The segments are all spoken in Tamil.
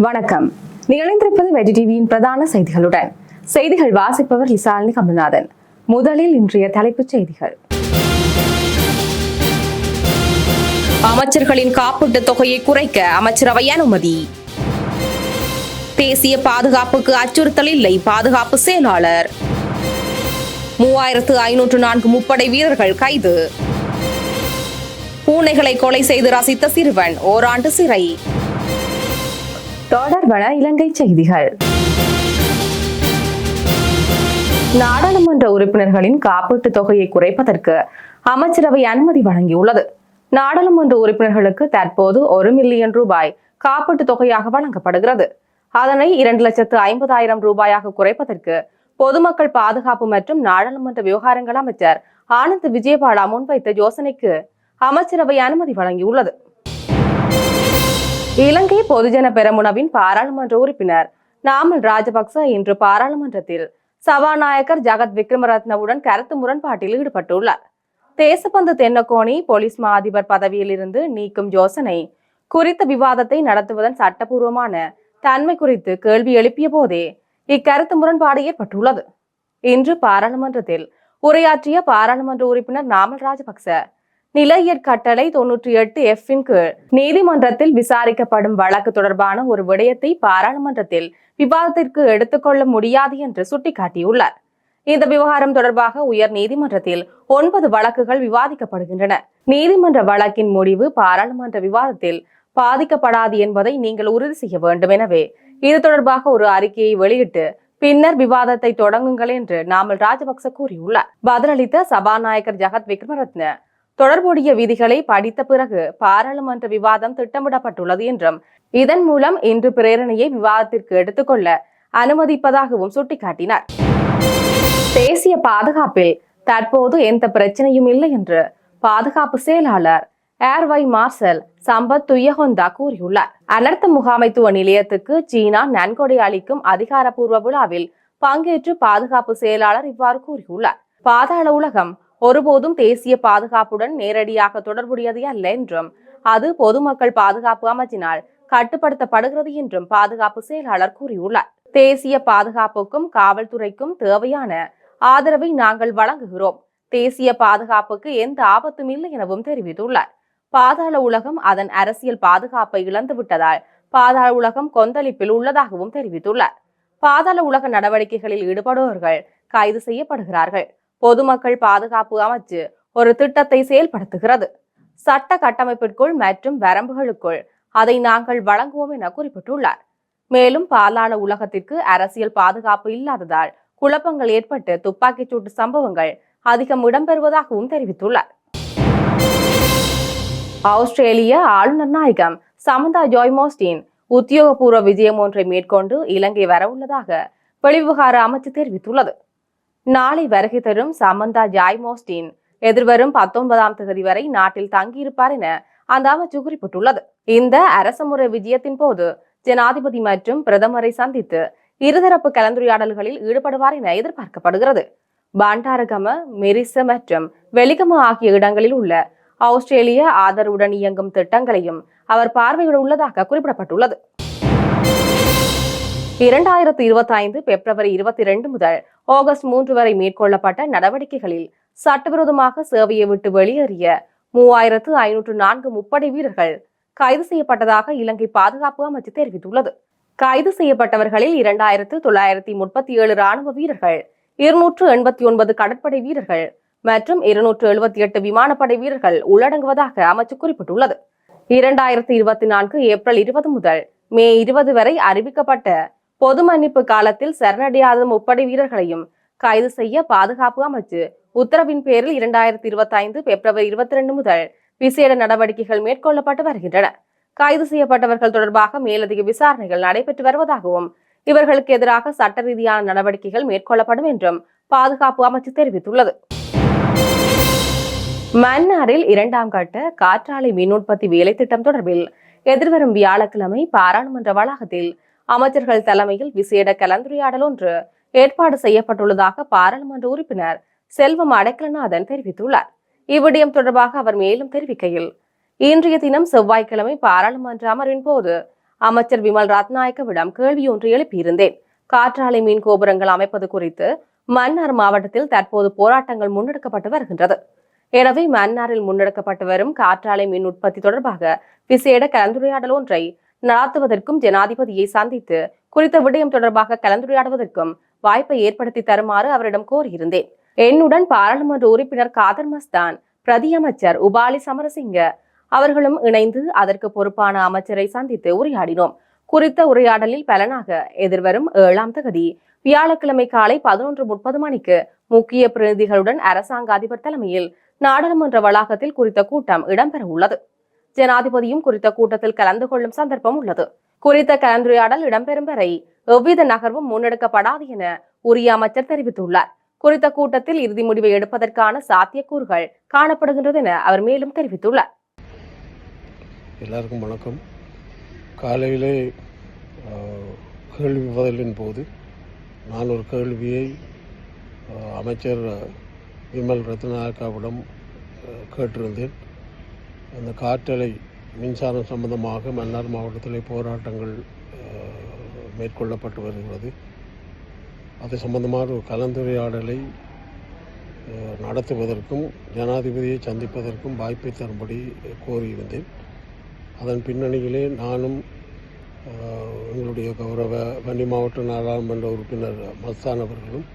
வணக்கம். நிகழ்ந்திருப்பது வெஜி டிவியின் பிரதான செய்திகளுடன். செய்திகள் வாசிப்பவர் லிசாலினி கமல்நாதன். முதலில் இன்றைய தலைப்புச் செய்திகள். அமைச்சர்களின் காப்பீட்டுத் தொகையை குறைக்க அமைச்சரவை அனுமதி. தேசிய பாதுகாப்புக்கு அச்சுறுத்தல் இல்லை பாதுகாப்பு செயலாளர். மூவாயிரத்து ஐநூற்று நான்கு முப்படை வீரர்கள் கைது. பூனைகளை கொலை செய்து ரசித்த சிறுவன் ஓராண்டு சிறை. தொடர்பன இலங்கை செய்திகள். நாடாளுமன்ற உறுப்பினர்களின் காப்பீட்டுத் தொகையை குறைப்பதற்கு அமைச்சரவை அனுமதி வழங்கியுள்ளது. நாடாளுமன்ற உறுப்பினர்களுக்கு தற்போது ஒரு மில்லியன் ரூபாய் காப்பீட்டுத் தொகையாக வழங்கப்படுகிறது. அதனை இரண்டு லட்சத்து ஐம்பதாயிரம் ரூபாயாக குறைப்பதற்கு பொதுமக்கள் பாதுகாப்பு மற்றும் நாடாளுமன்ற விவகாரங்கள் அமைச்சர் ஆனந்த் விஜயபாலா முன்வைத்த யோசனைக்கு அமைச்சரவை அனுமதி வழங்கியுள்ளது. இலங்கை பொதுஜன பெரமுனவின் பாராளுமன்ற உறுப்பினர் நாமல் ராஜபக்ச இன்று பாராளுமன்றத்தில் சபாநாயகர் ஜகத் விக்ரமரத்னவுடன் கருத்து முரண்பாட்டில் ஈடுபட்டுள்ளார். தேசப்பந்து தென்னக்கோணி போலீஸ் மா அதிபர் பதவியில் இருந்து நீக்கும் யோசனை குறித்த விவாதத்தை நடத்துவதன் சட்டபூர்வமான தன்மை குறித்து கேள்வி எழுப்பிய போதே இக்கருத்து முரண்பாடு ஏற்பட்டுள்ளது. இன்று பாராளுமன்றத்தில் உரையாற்றிய பாராளுமன்ற உறுப்பினர் நாமல் ராஜபக்ச நிலையற்கட்டளை தொன்னூற்றி எட்டு எஃப்பின் கீழ். நீதிமன்றத்தில் விசாரிக்கப்படும் வழக்கு தொடர்பான ஒரு விடயத்தை பாராளுமன்றத்தில் விவாதத்திற்கு எடுத்துக்கொள்ள முடியாது என்று சுட்டிக்காட்டியுள்ளார். இந்த விவகாரம் தொடர்பாக உயர் நீதிமன்றத்தில் ஒன்பது வழக்குகள் விவாதிக்கப்படுகின்றன. நீதிமன்ற வழக்கின் முடிவு பாராளுமன்ற விவாதத்தில் பாதிக்கப்படாது என்பதை நீங்கள் உறுதி செய்ய வேண்டும். எனவே இது தொடர்பாக ஒரு அறிக்கையை வெளியிட்டு பின்னர் விவாதத்தை தொடங்குங்கள் என்று நாமல் ராஜபக்ச கூறியுள்ளார். பதிலளித்த சபாநாயகர் ஜகத் விக்ரமரத்ன தொடர்புடைய விதிகளை படித்த பிறகு பாராளுமன்ற விவாதம் திட்டமிடப்பட்டுள்ளது என்றும் இதன் மூலம் இன்று பிரேரணையை விவாதத்திற்கு எடுத்துக்கொள்ள அனுமதிப்பதாகவும் சுட்டிக்காட்டினார். தேசிய பாதுகாப்பில் தற்போது எந்த பிரச்சனையும் இல்லை என்று பாதுகாப்பு செயலாளர் ஏர்வை மார்சல் சம்பத் துயஹொந்தா கூறியுள்ளார். அனர்த்த முகாமைத்துவ நிலையத்துக்கு சீனா நன்கொடை அளிக்கும் அதிகாரப்பூர்வ விழாவில் பங்கேற்று பாதுகாப்பு செயலாளர் இவ்வாறு கூறியுள்ளார். பாதாள உலகம் ஒருபோதும் தேசிய பாதுகாப்புடன் நேரடியாக தொடர்புடையது அல்ல என்றும் அது பொதுமக்கள் பாதுகாப்பு அமைச்சினால் கட்டுப்படுத்தப்படுகிறது என்றும் பாதுகாப்பு செயலாளர் கூறியுள்ளார். தேசிய பாதுகாப்புக்கும் காவல்துறைக்கும் தேவையான ஆதரவை நாங்கள் வழங்குகிறோம். தேசிய பாதுகாப்புக்கு எந்த ஆபத்தும் இல்லை எனவும் தெரிவித்துள்ளார். பாதாள உலகம் அதன் அரசியல் பாதுகாப்பை இழந்து விட்டதால் பாதாள உலகம் கொந்தளிப்பில் உள்ளதாகவும் தெரிவித்துள்ளார். பாதாள உலக நடவடிக்கைகளில் ஈடுபடுபவர்கள் கைது செய்யப்படுகிறார்கள். பொதுமக்கள் பாதுகாப்பு அமைச்சு ஒரு திட்டத்தை செயல்படுத்துகிறது. சட்ட கட்டமைப்பிற்குள் மற்றும் வரம்புகளுக்குள் அதை நாங்கள் வழங்குவோம் என குறிப்பிட்டுள்ளார். மேலும் பாலாள உலகத்திற்கு அரசியல் பாதுகாப்பு இல்லாததால் குழப்பங்கள் ஏற்பட்டு துப்பாக்கிச் சூட்டு சம்பவங்கள் அதிகம் இடம்பெறுவதாகவும் தெரிவித்துள்ளார். ஆஸ்திரேலிய ஆளுநர் நாயகம் சமந்தா ஜாய்மோஸ்டின் உத்தியோகபூர்வ விஜயம் ஒன்றை மேற்கொண்டு இலங்கை வரவுள்ளதாக வெளிவிவகார அமைச்சு தெரிவித்துள்ளது. நாளை வருகை தரும் சமந்தா ஜாய்மோஸ்டின். எதிர்வரும் பத்தொன்பதாம் தேதி வரை நாட்டில் தங்கியிருப்பார் என அந்த அமைச்சு குறிப்பிட்டுள்ளது இந்த அரசமுறை விஜயத்தின் போது ஜனாதிபதி மற்றும் பிரதமரை சந்தித்து இருதரப்பு கலந்துரையாடல்களில் ஈடுபடுவார் என எதிர்பார்க்கப்படுகிறது. பாண்டாரகம மெரிச மற்றும் வெலிகம ஆகிய இடங்களில் உள்ள ஆஸ்திரேலிய ஆதரவுடன் இயங்கும் திட்டங்களையும் அவர் பார்வையிட உள்ளதாக குறிப்பிடப்பட்டுள்ளது. இரண்டாயிரத்தி இருபத்தி ஐந்து பிப்ரவரி இருபத்தி இரண்டு முதல் ஆகஸ்ட் மூன்று வரை மேற்கொள்ளப்பட்ட நடவடிக்கைகளில் சட்டவிரோதமாக சேவையை விட்டு வெளியேறிய மூவாயிரத்து ஐநூற்று நான்கு முப்படை வீரர்கள் கைது செய்யப்பட்டதாக இலங்கை பாதுகாப்பு அமைச்சு தெரிவித்துள்ளது. கைது செய்யப்பட்டவர்களில் இரண்டாயிரத்து தொள்ளாயிரத்தி முப்பத்தி ஏழு ராணுவ வீரர்கள் இருநூற்று எண்பத்தி ஒன்பது கடற்படை வீரர்கள் மற்றும் இருநூற்று எழுபத்தி எட்டு விமானப்படை வீரர்கள் உள்ளடங்குவதாக அமைச்சு குறிப்பிட்டுள்ளது. இரண்டாயிரத்தி இருபத்தி நான்கு ஏப்ரல் இருபது முதல் மே இருபது வரை அறிவிக்கப்பட்ட பொது மன்னிப்பு காலத்தில் சரணடையாத முப்படை வீரர்களையும் கைது செய்ய பாதுகாப்பு அமைச்சு உத்தரவின் பேரில் இரண்டாயிரத்தி இருபத்தி ஐந்து பிப்ரவரி இருபத்தி ரெண்டு முதல் விசேட நடவடிக்கைகள் மேற்கொள்ளப்பட்டு வருகின்றன. கைது செய்யப்பட்டவர்கள் தொடர்பாக மேலதிக விசாரணைகள் நடைபெற்று வருவதாகவும் இவர்களுக்கு எதிராக சட்ட ரீதியான நடவடிக்கைகள் மேற்கொள்ளப்படும் என்றும் பாதுகாப்பு அமைச்சு தெரிவித்துள்ளது. மன்னாரில் இரண்டாம் கட்ட காற்றாலை மின் உற்பத்தி வேலை திட்டம் தொடர்பில் எதிர்வரும் வியாழக்கிழமை பாராளுமன்ற வளாகத்தில் அமைச்சர்கள் தலைமையில் விசேட கலந்துரையாடல் ஒன்று ஏற்பாடு செய்யப்பட்டுள்ளதாக பாராளுமன்ற உறுப்பினர் செல்வம் அடைக்கலநாதன் தெரிவித்துள்ளார். இவ்விடயம் தொடர்பாக அவர் மேலும் தெரிவிக்கையில் இன்றைய தினம் செவ்வாய்க்கிழமை பாராளுமன்ற அமர்வின் போது அமைச்சர் விமல் ரத்நாயக்கவிடம் கேள்வி ஒன்று எழுப்பியிருந்தேன். காற்றாலை மீன் கோபுரங்கள் அமைப்பது குறித்து மன்னார் மாவட்டத்தில் தற்போது போராட்டங்கள் முன்னெடுக்கப்பட்டு வருகின்றது. எனவே மன்னாரில் முன்னெடுக்கப்பட்டு வரும் காற்றாலை மின் உற்பத்தி தொடர்பாக விசேட கலந்துரையாடல் ஒன்றை நடாத்துவதற்கும் ஜனாதிபதியை சந்தித்து குறித்த விடயம் தொடர்பாக கலந்துரையாடுவதற்கும் வாய்ப்பை ஏற்படுத்தி தருமாறு அவரிடம் கோரியிருந்தேன். என்னுடன் பாராளுமன்ற உறுப்பினர் காதர் மஸ்தான் பிரதியமைச்சர் உபாலி சமரசிங்க அவர்களும் இணைந்து அதற்கு பொறுப்பான அமைச்சரை சந்தித்து உரையாடினோம். குறித்த உரையாடலில் பலனாக எதிர்வரும் ஏழாம் தகுதி வியாழக்கிழமை காலை பதினொன்று முப்பது மணிக்கு முக்கிய பிரதிநிதிகளுடன் அரசாங்க அதிபர் தலைமையில் நாடாளுமன்ற வளாகத்தில் குறித்த கூட்டம் இடம்பெற உள்ளது. ஜனாதிபதியும் குறித்த கூட்டத்தில் கலந்து கொள்ளும் சந்தர்ப்பம் உள்ளது. குறித்த கலந்துரையாடல் இடம்பெறும் வரை எவ்வித நகர்வும் முன்னெடுக்கப்படாது என உரிய அமைச்சர் தெரிவித்துள்ளார். குறித்த கூட்டத்தில் இறுதி முடிவை எடுப்பதற்கான சாத்தியக்கூறுகள் காணப்படுகின்றது என அவர் மேலும் தெரிவித்துள்ளார். எல்லாருக்கும் வணக்கம். காலையிலே கேள்வி பதிலின் போது நான் ஒரு கேள்வியை அமைச்சர் விமல் ரத்னாக்காவிடம் கேட்டிருந்தேன். அந்த காற்றலை மின்சாரம் சம்பந்தமாக மன்னார் மாவட்டத்தில் போராட்டங்கள் மேற்கொள்ளப்பட்டு வருகிறது. அது சம்பந்தமான ஒரு கலந்துரையாடலை நடத்துவதற்கும் ஜனாதிபதியை சந்திப்பதற்கும் வாய்ப்பை தரும்படி கோரியிருந்தேன். அதன் பின்னணியிலே நானும் எங்களுடைய கௌரவ வன்னி மாவட்ட நாடாளுமன்ற உறுப்பினர் மஸ்தான் அவர்களும்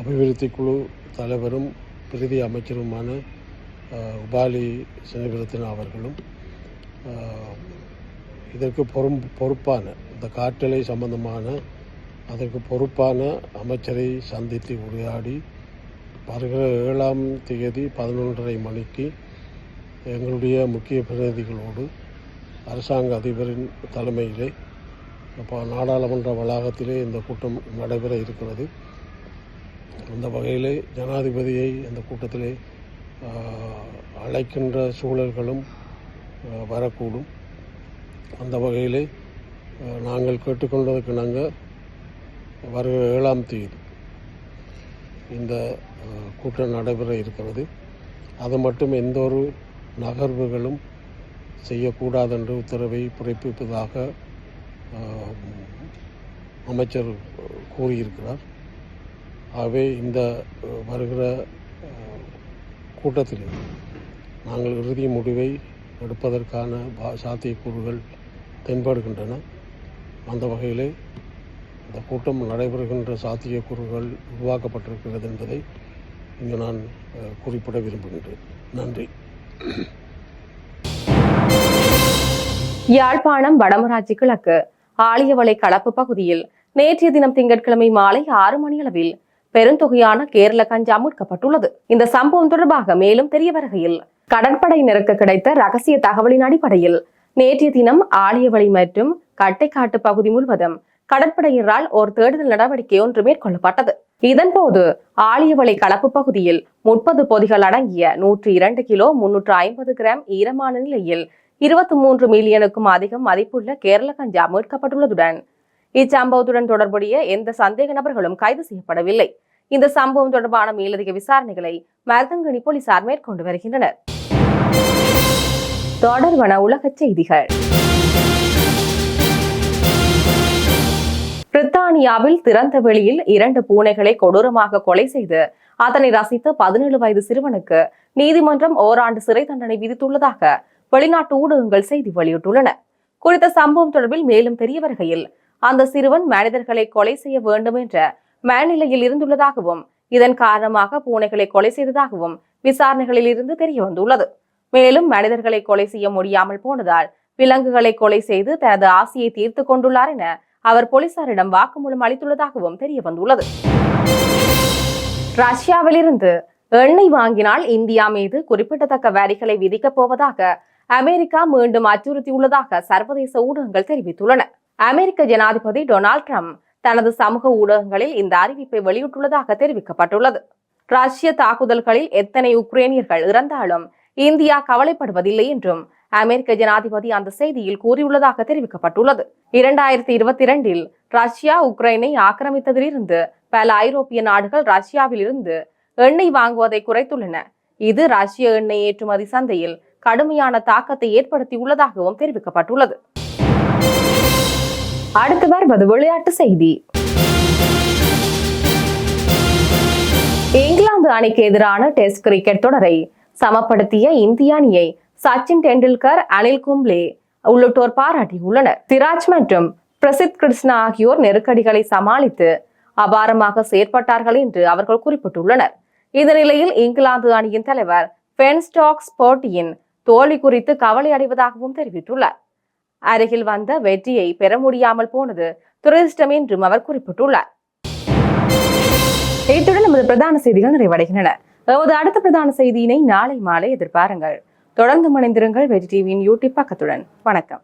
அபிவிருத்தி குழு தலைவரும் பிரதி அமைச்சருமான உபாலி சினவிரத்தின அவர்களும் இதற்கு பொறும் பொறுப்பான இந்த காற்றலை சம்பந்தமான அதற்கு பொறுப்பான அமைச்சரை சந்தித்து உரையாடி வருகிற ஏழாம் தேதி பதினொன்றரை மணிக்கு எங்களுடைய முக்கிய பிரதிநிதிகளோடு அரசாங்க அதிபரின் தலைமையிலே இப்போ நாடாளுமன்ற வளாகத்திலே இந்த கூட்டம் நடைபெற இருக்கிறது. அந்த வகையிலே ஜனாதிபதியை அந்த கூட்டத்திலே அழைக்கின்ற சூழல்களும் வரக்கூடும். அந்த வகையிலே நாங்கள் கேட்டுக்கொண்டதுக்கு நாங்கள் வருகிற ஏழாம் தேதி இந்த கூட்டம் நடைபெற இருக்கிறது. அது மட்டும் எந்த ஒரு நகர்வுகளும் செய்யக்கூடாதென்று உத்தரவை பிறப்பிப்பதாக அமைச்சர் கூறியிருக்கிறார். ஆகவே இந்த வருகிற கூட்டத்தில் நாங்கள் இறுதி முடிவை எடுப்பதற்கான பா- சாத்தியக்கூறுகள் தென்படுகின்றன. அந்த வகையிலே இந்த கூட்டம் நடைபெறுகின்ற சாத்தியக்கூறுகள் உருவாக்கப்பட்டிருக்கிறது என்பதை இங்கு நான் குறிப்பிட விரும்புகின்றேன். நன்றி. யாழ்ப்பாணம் வடமராட்சி கிழக்கு ஆலியவளை களப்பு பகுதியில் நேற்றைய தினம் திங்கட்கிழமை மாலை ஆறு மணியளவில் பெருந்தொகையான கேரள கஞ்சா மீட்கப்பட்டுள்ளது இந்த சம்பவம் தொடர்பாக மேலும் தெரிய வருகையில் கடற்படையினருக்கு கிடைத்த ரகசிய தகவலின் அடிப்படையில் நேற்றைய தினம் ஆலியவளை மற்றும் கட்டைக்காட்டு பகுதி முழுவதும் கடற்படையினரால் ஒரு தேடுதல் நடவடிக்கை ஒன்று மேற்கொள்ளப்பட்டது. இதன்போது ஆலியவளை கலப்பு பகுதியில் முப்பது பொதிகள் அடங்கிய நூற்றி இரண்டு கிலோ முன்னூற்று ஐம்பது கிராம் ஈரமான நிலையில் இருபத்தி மூன்று மில்லியனுக்கும் அதிகம் மதிப்புள்ள கேரள கஞ்சா மீட்கப்பட்டுள்ளதுடன் இச்சம்பவத்துடன் தொடர்புடைய எந்த சந்தேக நபர்களும் கைது செய்யப்படவில்லை. இந்த சம்பவம் தொடர்பான மேலதிக விசாரணைகளை மருதங்கணி போலீசார் மேற்கொண்டு வருகின்றனர். தொடர்பான உலக செய்திகள். பிரித்தானியாவில் திறந்த வெளியில் இரண்டு பூனைகளை கொடூரமாக கொலை செய்து அதனை ரசித்த பதினேழு வயது சிறுவனுக்கு நீதிமன்றம் ஓராண்டு சிறை தண்டனை விதித்துள்ளதாக வெளிநாட்டு ஊடகங்கள் செய்தி வெளியிட்டுள்ளன. குறித்த சம்பவம் தொடர்பில் மேலும் தெரிய வருகையில் அந்த சிறுவன் மனிதர்களை கொலை செய்ய வேண்டும் என்ற மனநிலையில் இருந்துள்ளதாகவும் இதன் காரணமாக பூனைகளை கொலை செய்ததாகவும் விசாரணைகளில் இருந்து தெரிய வந்துள்ளது மேலும் மனிதர்களை கொலை செய்ய முடியாமல் போனதால் விலங்குகளை கொலை செய்து தனது ஆசையை தீர்த்து கொண்டுள்ளார் என அவர் போலீசாரிடம் வாக்குமூலம் அளித்துள்ளதாகவும் தெரிய வந்துள்ளது ரஷ்யாவிலிருந்து எண்ணெய் வாங்கினால் இந்தியா மீது குறிப்பிடத்தக்க வரிகளை விதிக்கப் போவதாக அமெரிக்கா மீண்டும் அச்சுறுத்தியுள்ளதாக சர்வதேச ஊடகங்கள் தெரிவித்துள்ளன. அமெரிக்க ஜனாதிபதி டொனால்ட் ட்ரம்ப் தனது சமூக ஊடகங்களில் இந்த அறிவிப்பை வெளியிட்டுள்ளதாக தெரிவிக்கப்பட்டுள்ளது. ரஷ்ய தாக்குதல்களில் எத்தனை உக்ரைனியர்கள் இறந்தாலும் இந்தியா கவலைப்படுவதில்லை என்றும் அமெரிக்க ஜனாதிபதி அந்த செய்தியில் கூறியுள்ளதாக தெரிவிக்கப்பட்டுள்ளது. இரண்டாயிரத்தி இருபத்தி இரண்டில் ரஷ்யா உக்ரைனை ஆக்கிரமித்ததிலிருந்து பல ஐரோப்பிய நாடுகள் ரஷ்யாவில் இருந்து எண்ணெய் வாங்குவதை குறைத்துள்ளன. இது ரஷ்ய எண்ணெய் ஏற்றுமதி சந்தையில் கடுமையான தாக்கத்தை ஏற்படுத்தியுள்ளதாகவும் தெரிவிக்கப்பட்டுள்ளது. அடுத்து வருவது விளையாட்டு செய்தி. இங்கிலாந்து அணிக்கு எதிரான டெஸ்ட் கிரிக்கெட் தொடரை சமப்படுத்திய இந்திய அணியை சச்சின் டெண்டுல்கர் அனில் கும்ப்ளே உள்ளிட்டோர் பாராட்டியுள்ளனர். திராஜ் மற்றும் பிரசித் கிருஷ்ணா ஆகியோர் நெருக்கடிகளை சமாளித்து அபாரமாக செயற்பட்டார்கள் என்று அவர்கள் குறிப்பிட்டுள்ளனர். இந்த நிலையில் இங்கிலாந்து அணியின் தலைவர் பென் ஸ்டாக்ஸ் போட்டியின் தோல்வி குறித்து கவலை அடைவதாகவும் தெரிவித்துள்ளார். அருகில் வந்த வெற்றியை பெற முடியாமல் போனது துரதிருஷ்டம் என்றும் அவர் குறிப்பிட்டுள்ளார். இத்துடன் நமது பிரதான செய்திகள் நிறைவடைகின்றன. நமது அடுத்த பிரதான செய்தியினை நாளை மாலை எதிர்பாருங்கள். தொடர்ந்து மணிந்திருங்கள் வெற்றி டிவியின் யூடியூப் பக்கத்துடன். வணக்கம்.